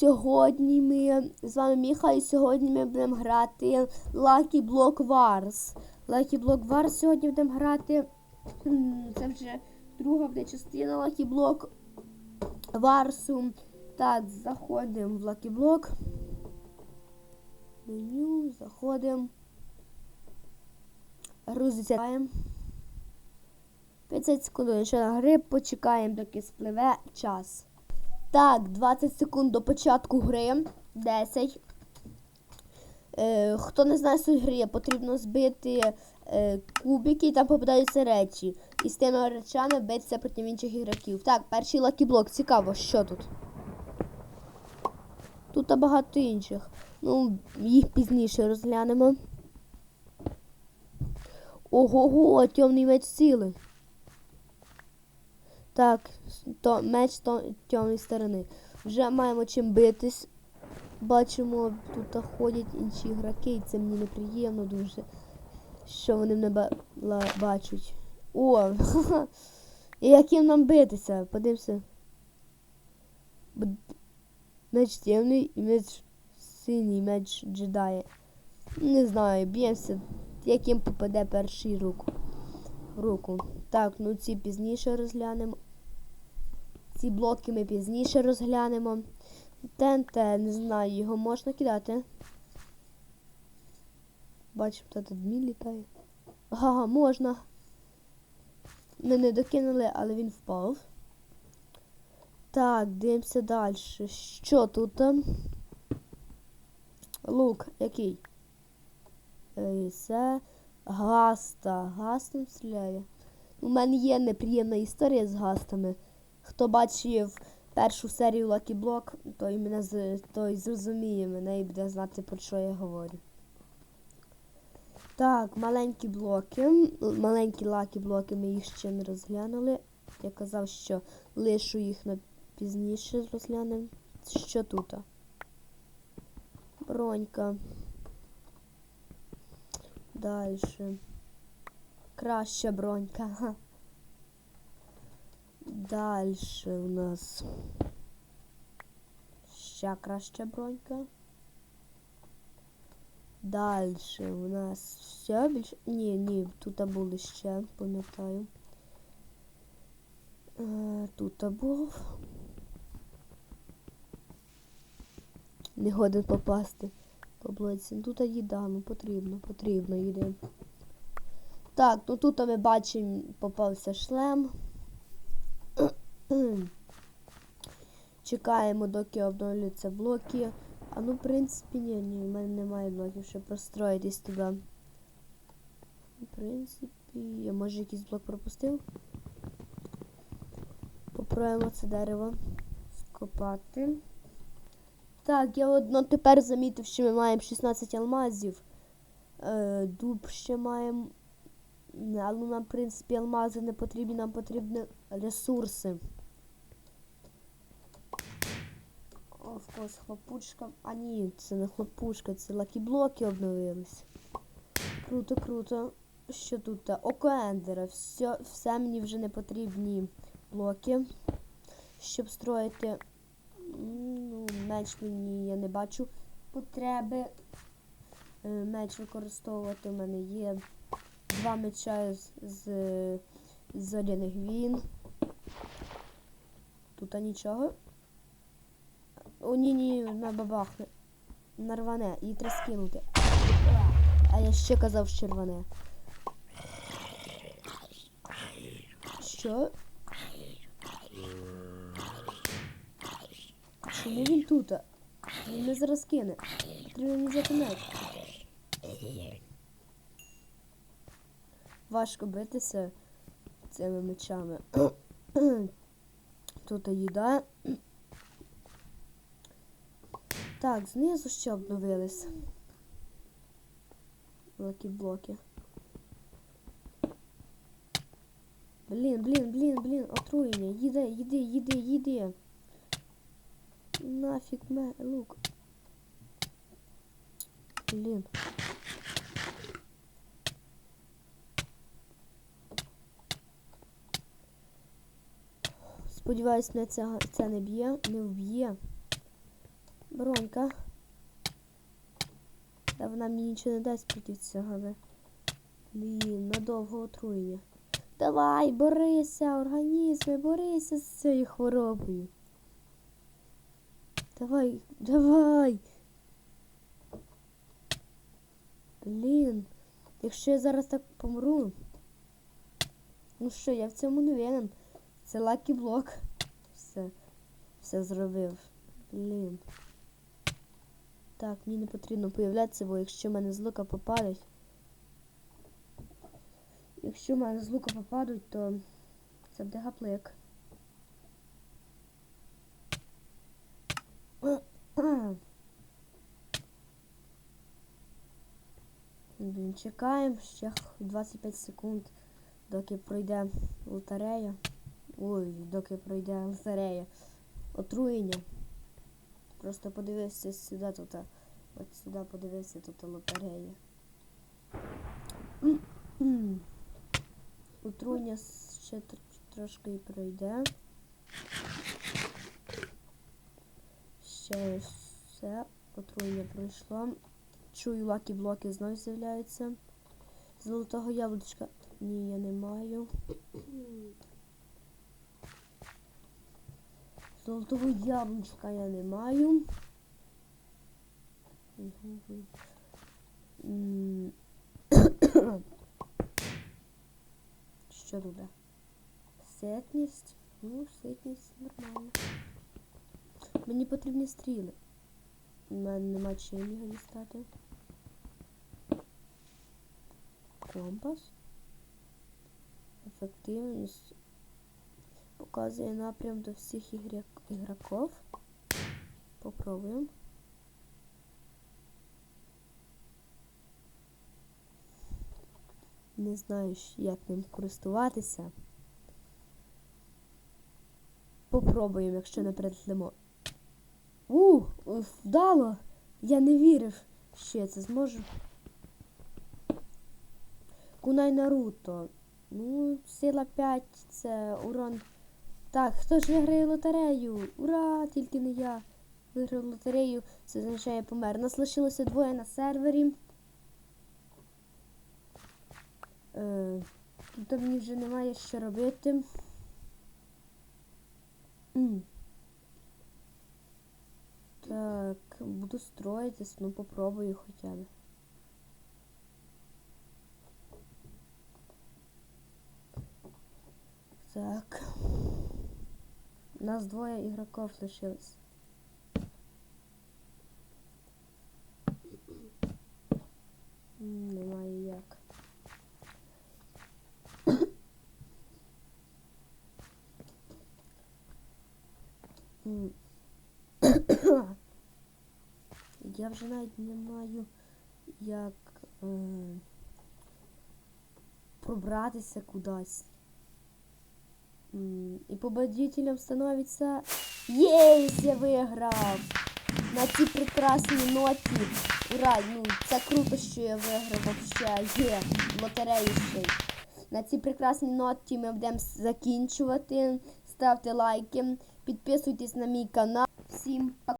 сьогодні ми з вами Міха, і сьогодні ми будемо грати Lucky Block Wars. Lucky Block Wars сьогодні будемо грати. Це вже друга буде частина Lucky Block Wars. Так, заходимо в Lucky Block. Меню, заходимо. Грузиться. 50 секунд ще на гри, почекаємо, доки спливе час. Так, 20 секунд до початку гри. 10. Е, хто не знає суть гри, потрібно збити е, кубики і там попадаються речі. І з тими речами битися проти інших ігроків. Так, перший лакіблок. Цікаво, що тут? Тут багато інших. Ну, їх пізніше розглянемо. Ого-го, темний меч сили. Так, то меч то, темної сторони. Вже маємо чим битись. Бачимо, тут ходять інші ігроки, і це мені неприємно дуже. Що вони мене ба бачать. О! І яким нам битися? Подивимося. Меч темний і меч синій, меч джедая. Не знаю, б'ємося, яким попаде перший руку. Руку. Так, ну ці пізніше розглянемо. Ці блоки ми пізніше розглянемо. ТНТ, не знаю, його можна кидати. Бачимо, тут адмін літає. Ага, можна. Ми не докинули, але він впав. Так, дивимося далі. Що тут? Лук, який? Це гаста. Гастом стріляє. У мене є неприємна історія з гастами. Хто бачив першу серію Lucky Block, той мене той зрозуміє мене і буде знати, про що я говорю. Так, маленькі блоки. Маленькі лакі блоки ми їх ще не розглянули. Я казав, що лишу їх на пізніше розглянемо. Що тут? Бронька. Дальше. Краща бронька. Дальше у нас ще краща бронька. Дальше у нас все більше. Ні, ні, тут були ще, пам'ятаю. Е, Тут був. Не годен попасти по. Ну, Тут їда, ну потрібно, потрібно їди. Так, ну тут ми бачимо, попався шлем. Чекаємо, доки обновляться блоки. А ну, в принципі, ні, ні, в мене немає блоків, щоб простроїтись туди. В принципі, я може якийсь блок пропустив. Попробуємо це дерево скопати. Так, я одно тепер замітив, що ми маємо 16 алмазів. Е, дуб ще маємо. Але нам, в принципі, алмази не потрібні, нам потрібні ресурси. О, в когось хлопушка. А ні, це не хлопушка, це лакіблоки обновились. Круто, круто. Що тут? Око Ендера. Все, все мені вже не потрібні блоки, щоб строїти. Меч мені я не бачу потреби. е, Меч використовувати у мене є два меча з, з зоряних війн. Тут нічого. О, ні, ні, на бабахне. Нарване, її треба скинути. А я ще казав що рване. Що? Чому він тут? Він не зараз кине. Треба не взяти. Важко битися цими мечами. Тут їда. Так, знизу ще обновились. Блоки блоки. Блін, блін, блін, блін, отруєння. Їди, їди, їди, їди. Нафіг ме лук. Блін. Сподіваюсь, мене це, це не б'є, не вб'є. Бронька. Та вона мені нічого не дасть проти цього, але. Блін, надовго отруєння. Давай, борися, організми, борися з цією хворобою. Давай, давай. Блін, якщо я зараз так помру. Ну що, я в цьому не винен. Це лакі блок. Все. Все зробив. Блін. Так, мені не потрібно появлятися, бо якщо мене з лука попадуть. Якщо мене з лука попадуть, то це буде гаплик. Блін, чекаємо ще 25 секунд, доки пройде лотерея. Ой, доки пройде лотерея. Отруєння. Просто подивився сюди тут. От сюди подивився тут лотерея. Отруєння ще тр- трошки пройде. Ще все. Отруєння пройшло. Чую, лакі блоки знов з'являються. Золотого яблучка. Ні, я не маю. Золотого яблучка я не маю. Що тут? Ситність. Ну, ситність нормально. Мені потрібні стріли. У мене нема чим його дістати. Компас. Ефективність. Показує напрям до всіх ігрок ігроків. Попробуємо. Не знаю, як ним користуватися. Попробуємо, якщо не перетлимо. У, вдало! Я не вірив, що я це зможу. Кунай Наруто. Ну, сила 5 це урон. Так, хто ж виграє лотерею? Ура! Тільки не я. Виграв лотерею, це означає помер. Нас лишилося двоє на сервері. Е, тут мені вже немає що робити. Так, буду строїтись, ну попробую хоча б. Так. У нас двоє ігроків лишилось. Немає як. Я вже навіть не маю як е, пробратися кудись. І победителем становится... Ей, я виграв! На цій прекрасній ноті. Ура! Ну, це круто, що я виграв вообще. Є, лотерею ще. На цій прекрасній ноті ми будемо закінчувати. Ставте лайки, підписуйтесь на мій канал. Всім пока!